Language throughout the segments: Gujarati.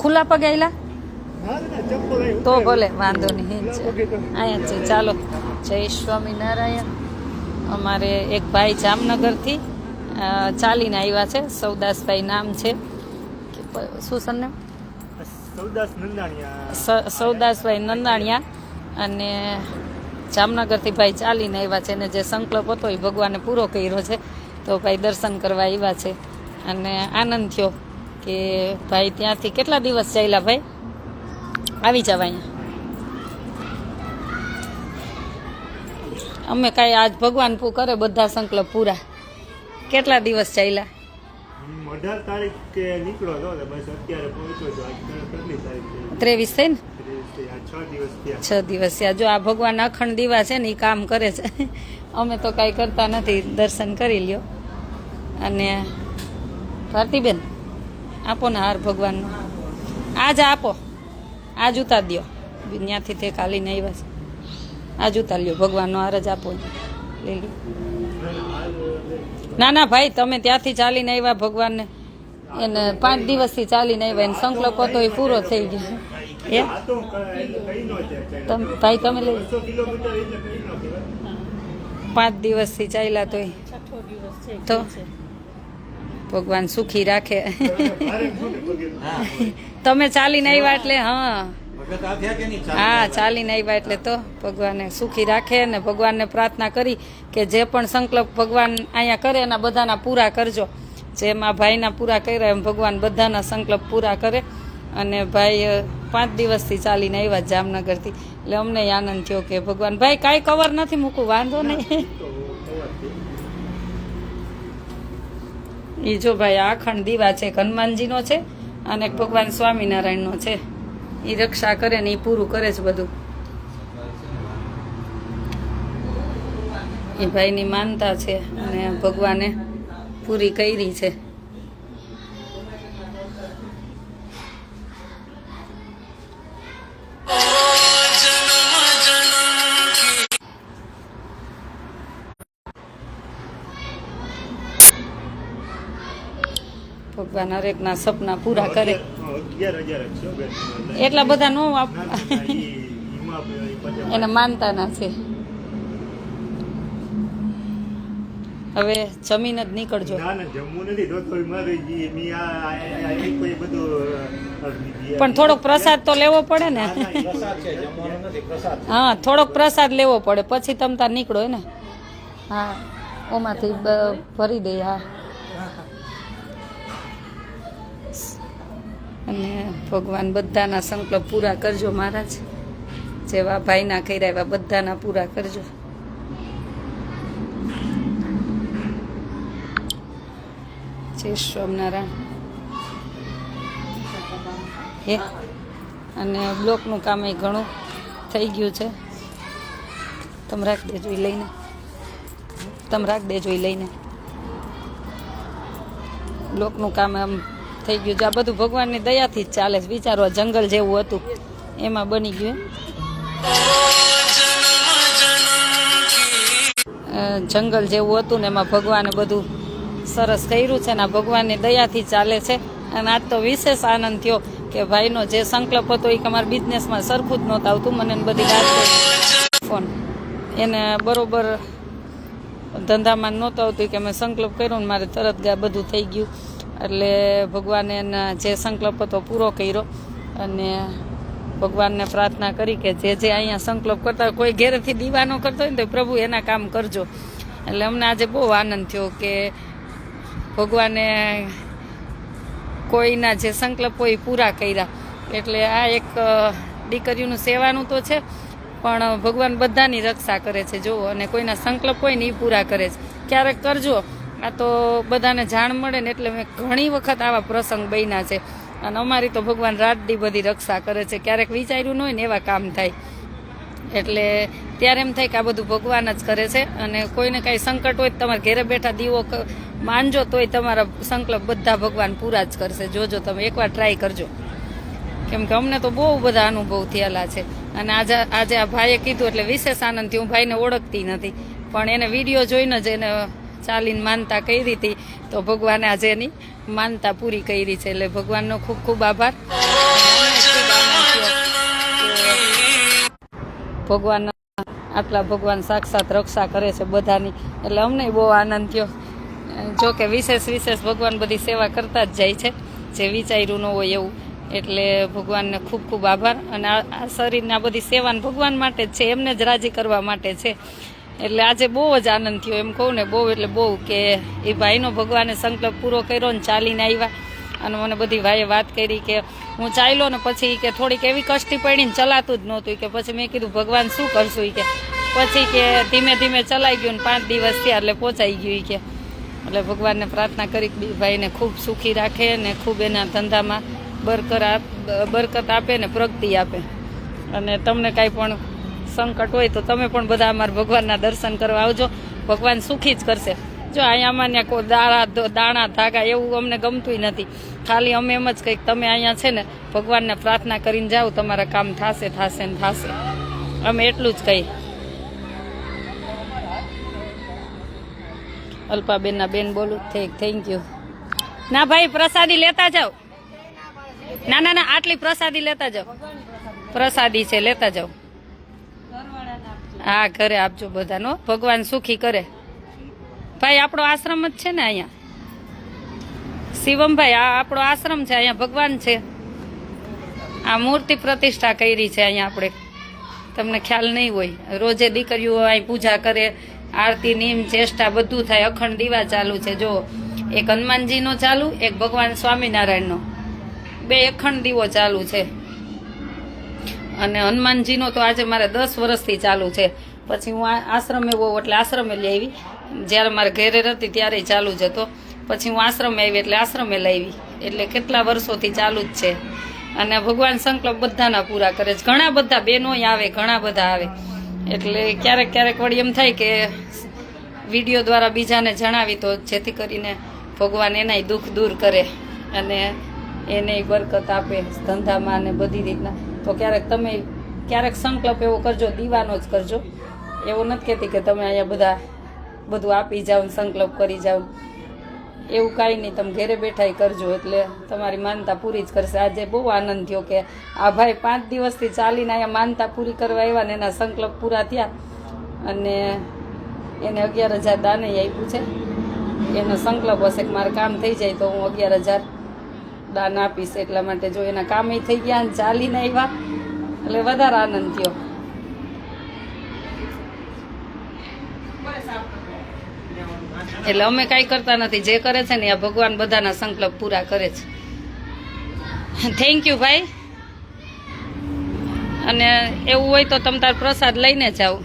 ખુલ્લા પગે આયલા? અહીં તો ભલે વાંધો નહીં. અહીંયા છે ચાલો. જય સ્વામિનારાયણ. અમારે એક ભાઈ જામનગરથી ચાલીને આવ્યા છે. સૌદાસભાઈ નામ છે. શું સરનેમ? સૌદાસ નંદાણીયા. સ- સૌદાસભાઈ નંદાણિયા. અને જામનગરથી ભાઈ ચાલીને આવ્યા છે. અને જે સંકલ્પ હતો એ ભગવાને પૂરો કર્યો છે. તો ભાઈ દર્શન કરવા આવ્યા છે. અને આનંદ થયો. કે ભાઈ ત્યાંથી કેટલા દિવસ ચાલ્યા ભાઈ? આવી જાવ અહીંયા. અમે કાંઈ આજ ભગવાન પૂ કરે બધા સંકલ્પ પૂરા. કેટલા દિવસ ચાલ્યા? અઢાર તારીખ નીકળો બસ અત્યારે છો. ત્રેવીસ થઈ ને? છ દિવસ થયા. જો આ ભગવાન અખંડ દીવા છે ને એ કામ કરે છે. અમે તો કાંઈ કરતા નથી. દર્શન કરી લ્યો. અને ભારતીબેન? આપો ને હાર ભગવાનનો. આજ આપો. આજ ઉતાર દ્યો. ત્યાંથી તે કાલીને આવ્યા છે. આજ ઉતાર લ્યો. ભગવાનનો હાર જ આપો. લઈ લો ના ના ભાઈ, તમે ત્યાંથી ચાલીને આવ્યા ભગવાનને. એને પાંચ દિવસથી ચાલીને આવ્યા એને સંકલ્પ હતો, એ પૂરો થઈ ગયો. એ તો તમ ભાઈ, તમે લઈ બસો પાંચ દિવસથી ચાલ્યા તોય. તો? ભગવાન સુખી રાખે. તમે ચાલીને આવ્યા એટલે હા. હા ચાલીને આવ્યા. એટલે તો ભગવાને સુખી રાખે અને ભગવાનને પ્રાર્થના કરી કે જે પણ સંકલ્પ ભગવાન અહીંયા કરે એના બધાના પૂરા કરજો. જેમાં ભાઈના પૂરા કર્યા એમ ભગવાન બધાના સંકલ્પ પૂરા કરે. અને ભાઈ પાંચ દિવસથી ચાલીને આવ્યા જામનગરથી. એટલે અમને આનંદ થયો કે ભગવાન ભાઈ કાંઈ કવર નથી મૂકવું વાંધો નહીં. એ જો ભાઈ આ અખંડ દીવા છે, હનુમાનજીનો છે અને એક ભગવાન સ્વામિનારાયણનો છે. એ રક્ષા કરે ને એ પૂરું કરે છે બધું. એ ભાઈની માનતા છે અને ભગવાને પૂરી કરી છે. ભગવાન હરેકના સપના પૂરા કરે. એટલા બધા નો એને માનતા ના છે. હવે જમીન જ નીકળજો. પણ થોડોક પ્રસાદ તો લેવો પડે ને. હા થોડોક પ્રસાદ લેવો પડે પછી તમ તાર નીકળો ને? હા ઓમાંથી ભરી દઈએ હા. અને ભગવાન બધાના સંકલ્પ પૂરા કરજો મહારાજ. જેવા ભાઈના કર્યા એવા બધાના પૂરા કરજો. જય સ્વામિનારાયણ. હે? અને બ્લોકનું કામ એ ઘણું થઈ ગયું છે. તમે રાખ દેજો એ લઈને. તમે રાખ દેજો એ લઈને. બ્લોકનું કામ આમ થઈ ગયું છે. આ બધું ભગવાનની દયાથી જ ચાલે છે. વિચારો જંગલ જેવું હતું. એમાં બની ગયું જંગલ જેવું હતું ને એમાં ભગવાને બધું સરસ કર્યું છે ને આ ભગવાનની દયાથી ચાલે છે. અને આજ તો વિશેષ આનંદ થયો કે ભાઈનો જે સંકલ્પ હતો એ અમારા બિઝનેસમાં સરખું જ નહોતું આવતું. મને બધી વાત ફોન. એને બરોબર ધંધામાં નહોતું આવતું કે મેં સંકલ્પ કર્યો ને મારે તરત ગા બધું થઈ ગયું. એટલે ભગવાને એના જે સંકલ્પ હતો પૂરો કર્યો અને ભગવાનને પ્રાર્થના કરી કે જે જે અહીંયા સંકલ્પ કરતા હોય, કોઈ ઘેરેથી દીવાનો કરતો હોય ને તો પ્રભુ એના કામ કરજો. એટલે અમને આજે બહુ આનંદ થયો કે ભગવાને કોઈના જે સંકલ્પ હોય એ પૂરા કર્યા. એટલે આ એક દીકરીનું સેવાનું તો છે પણ ભગવાન બધાની રક્ષા કરે છે જુઓ અને કોઈના સંકલ્પ હોય ને એ પૂરા કરે છે. ક્યારેક કરજો આ તો બધાને જાણ મળે ને એટલે મેં ઘણી વખત આવા પ્રસંગ બન્યા છે. અને અમારી તો ભગવાન રાતડી બધી રક્ષા કરે છે. ક્યારેક વિચાર્યું ન હોય ને એવા કામ થાય. એટલે ત્યારે એમ થાય કે આ બધું ભગવાન જ કરે છે. અને કોઈને કાંઈ સંકટ હોય તમારે ઘેરે બેઠા દીવો માનજો તોય તમારા સંકલ્પ બધા ભગવાન પૂરા જ કરશે. જોજો તમે એકવાર ટ્રાય કરજો. કેમ કે અમને તો બહુ બધા અનુભવ થયેલા છે. અને આજે આજે આ ભાઈએ કીધું એટલે વિશેષ આનંદથી હું ભાઈને ઓળખતી નથી. પણ એને વીડિયો જોઈને જ એને ચાલીને માનતા કરી હતી. તો ભગવાને આજે એની માનતા પૂરી કરી છે. એટલે ભગવાનનો ખૂબ ખૂબ આભાર. ભગવાન આટલા ભગવાન સાક્ષાત રક્ષા કરે છે બધાની. એટલે અમને બહુ આનંદ થયો. જો કે વિશેષ વિશેષ ભગવાન બધી સેવા કરતા જ જાય છે. જે વિચાર્યું ન હોય એવું. એટલે ભગવાનને ખૂબ ખૂબ આભાર. અને આ શરીરના બધી સેવા ભગવાન માટે જ છે. એમને જ રાજી કરવા માટે છે. એટલે આજે બહુ જ આનંદ થયો, એમ કહું ને બહુ, એટલે બહુ કે એ ભાઈનો ભગવાને સંકલ્પ પૂરો કર્યો ને ચાલીને આવ્યા અને મને બધી ભાઈએ વાત કરી કે હું ચાલ્યો ને પછી કે થોડીક એવી કષ્ટી પડીને ચલાતું જ નહોતું. કે પછી મેં કીધું, ભગવાન શું કરશું? કે, પછી કે ધીમે ધીમે ચલાઈ ગયું ને પાંચ દિવસ થયા એટલે પહોંચાઈ ગયું. કે, એટલે ભગવાનને પ્રાર્થના કરી ભાઈને ખૂબ સુખી રાખે ને ખૂબ એના ધંધામાં બરકર બરકત આપે ને પ્રગતિ આપે. અને તમને કાંઈ પણ સંકટ હોય તો તમે પણ બધા અમારા ભગવાનના દર્શન કરવા આવજો. ભગવાન સુખી જ કરશે. જો અહીંયા અમારે કોઈ દાણા દાણા, ધાગા એવું અમને ગમતું નથી. ખાલી અમે એમ જ કંઈક તમે અહીંયા છે ને, ભગવાનને પ્રાર્થના કરીને જાઓ, તમારા કામ થાશે થાશે ને થાશે. અમે એટલું જ કહી અલ્પાબેનના બેન બોલું થેન્ક થેન્ક યુ ના ભાઈ, પ્રસાદી લેતા જાઓ. ના ના ના, આટલી પ્રસાદી લેતા જાઓ. પ્રસાદી છે, લેતા જાઓ. હા ઘરે આપજો બધાનો. ભગવાન સુખી કરે. ભાઈ, આપણો આશ્રમ જ છે ને અહીંયા? શિવમભાઈ, આ આપણો આશ્રમ છે, અહીંયા ભગવાન છે. આ મૂર્તિ પ્રતિષ્ઠા કરી છે અહીંયા આપણે. તમને ખ્યાલ નહીં હોય. રોજે દીકરીઓ અહીં પૂજા કરે, આરતી નિયમ ચેષ્ટા બધું થાય. અખંડ દીવા ચાલુ છે. જો, એક હનુમાનજીનો ચાલુ, એક ભગવાન સ્વામિનારાયણનો. બે અખંડ દીવો ચાલુ છે. અને હનુમાનજીનો તો આજે મારે દસ વર્ષથી ચાલુ છે. પછી હું આશ્રમે બહુ, એટલે આશ્રમે લઈ આવી. જ્યારે મારે ઘેરે રહેતી ત્યારે ચાલુ જ હતો. પછી હું આશ્રમે આવી, એટલે આશ્રમે લાવી એટલે કેટલા વર્ષોથી ચાલુ જ છે. અને ભગવાન સંકલ્પ બધાના પૂરા કરે છે. ઘણા બધા બહેનોય આવે, ઘણા બધા આવે. એટલે ક્યારેક ક્યારેક વળી એમ થાય કે વીડિયો દ્વારા બીજાને જણાવી તો જેથી કરીને ભગવાન એનાય દુઃખ દૂર કરે અને એને બરકત આપે ધંધામાં ને બધી રીતના. તો ક્યારેક તમે ક્યારેક સંકલ્પ એવો કરજો, દીવાનો જ કરજો. એવું નથી કહેતી કે તમે અહીંયા બધા, બધું આપી જાઓ સંકલ્પ કરી જાઓ. એવું કાંઈ નહીં, તમે ઘરે બેઠાય કરજો એટલે તમારી માનતા પૂરી જ કરશે. આજે બહુ આનંદ થયો કે આ ભાઈ પાંચ દિવસથી ચાલીને અહીંયા માનતા પૂરી કરવા આવ્યા ને એના સંકલ્પ પૂરા થયા. અને એને અગિયાર હજાર દાને આપ્યું છે. એનો સંકલ્પ હશે કે મારે કામ થઈ જાય તો હું અગિયાર હજાર દાન આપીશ એટલા માટે જો એના કામે થઈ ગયા ને ચાલીને આવ્યા, એટલે વધારે આનંદ થયો. એટલે અમે કાંઈ કરતા નથી, જે કરે છે ને આ ભગવાન બધાના સંકલ્પ પૂરા કરે છે. થેન્ક યુ ભાઈ. અને એવું હોય તો તમે તાર પ્રસાદ લઈને જાઓ.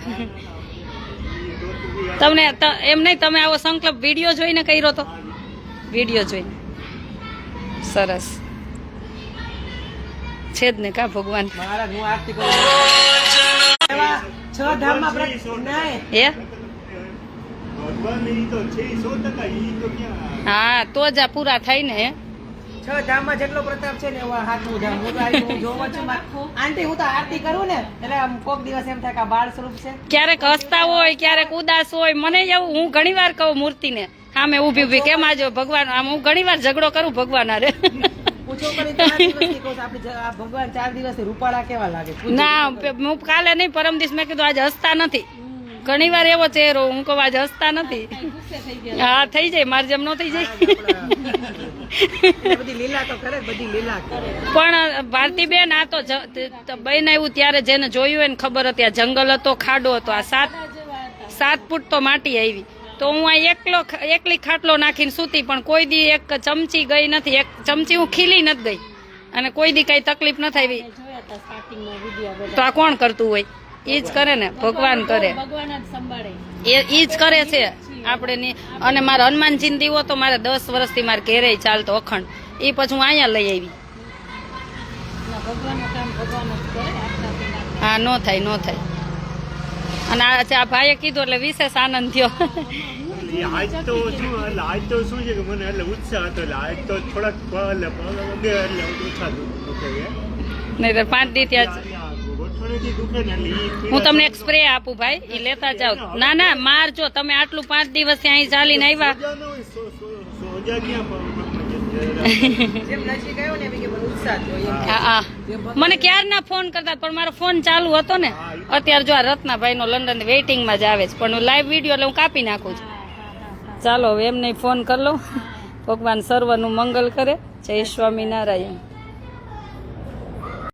તમને એમ નહીં, તમે આવો સંકલ્પ વીડિયો જોઈને કર્યો તો. વીડિયો જોઈને. સરસ. છે જ ને કા ભગવાન? હું તો છે સો ટકા ઈ તો ક્યાં? હા તો જ આ પૂરા થાય ને છ ધામમાં જેટલો પ્રતાપ છે ને એવા હાથનું ધામ. હું તો જોઉં છું. આંટી હું તો આરતી કરું ને એટલે આમ કોક દિવસ એમ થાય કે આ બાળ સ્વરૂપ છે. ક્યારેક હસતા હોય ક્યારેક ઉદાસ હોય મને એવું હું ઘણી વાર કહું મૂર્તિને સામે ઊભી ઊભી કેમ આજો ભગવાન આમ હું ઘણી વાર ઝઘડો કરું ભગવાન ચાર રૂપાળા કેવા લાગે? ના હું કાલે નહીં પરમ દિવસ મેં કીધું આજે હસતા નથી. ઘણી વાર એવો ચહેરો હું કહું આજે હસતા નથી. હા થઈ જાય મારે જેમ ન થઈ જાય. પણ ભારતીબેન આ તો બહેન આવ્યું ત્યારે જેને જોયું હોય ને ખબર હતી આ જંગલ હતો ખાડો હતો આ સાત સાત ફૂટ તો માટી આવી. તો હું આ એકલો એકલી ખાટલો નાખીને સૂતી પણ કોઈ દી એક ચમચી ગઈ નથી. એક ચમચી હું ખીલી નથી ગઈ. અને કોઈ દી કઈ તકલીફ ન થઈ તો આ કોણ કરતું હોય? એ જ કરે ને ભગવાન કરે. એ ઈ જ કરે છે. આપણે અને મારા હનુમાનજી દીવો તો મારે દસ વર્ષથી મારે ઘેરે ચાલતો અખંડ. એ પછી હું અહીંયા લઈ આવી. હા નો થાય નો થાય. અને આ આ ભાઈએ કીધું એટલે વિશેષ આનંદ થયો. આજ તો શું એટલે આજ તો શું છે કે મને એટલે ઉત્સાહ હતો એટલે આજ તો થોડાક એટલે પ- એટલે ઓછા નહીં તો પાંચ દી ત્યાં હું તમને એક સ્પ્રે આપું ભાઈ એ લેતા જાઓ. ના ના મારજો તમે આટલું પાંચ દિવસ અહીં ચાલીને આવ્યા. મને ક્યારના ફોન કરતા પણ મારો ફોન ચાલુ હતો ને. અત્યારે જો આ રત્નાભાઈ નો લંડન વેઇટિંગમાં જ આવે છે. પણ હું લાઈવ વીડિયો એટલે હું કાપી નાખું છું. ચાલો એમને ફોન કરી લો ભગવાન સર્વનું મંગલ કરે. જય સ્વામિનારાયણ.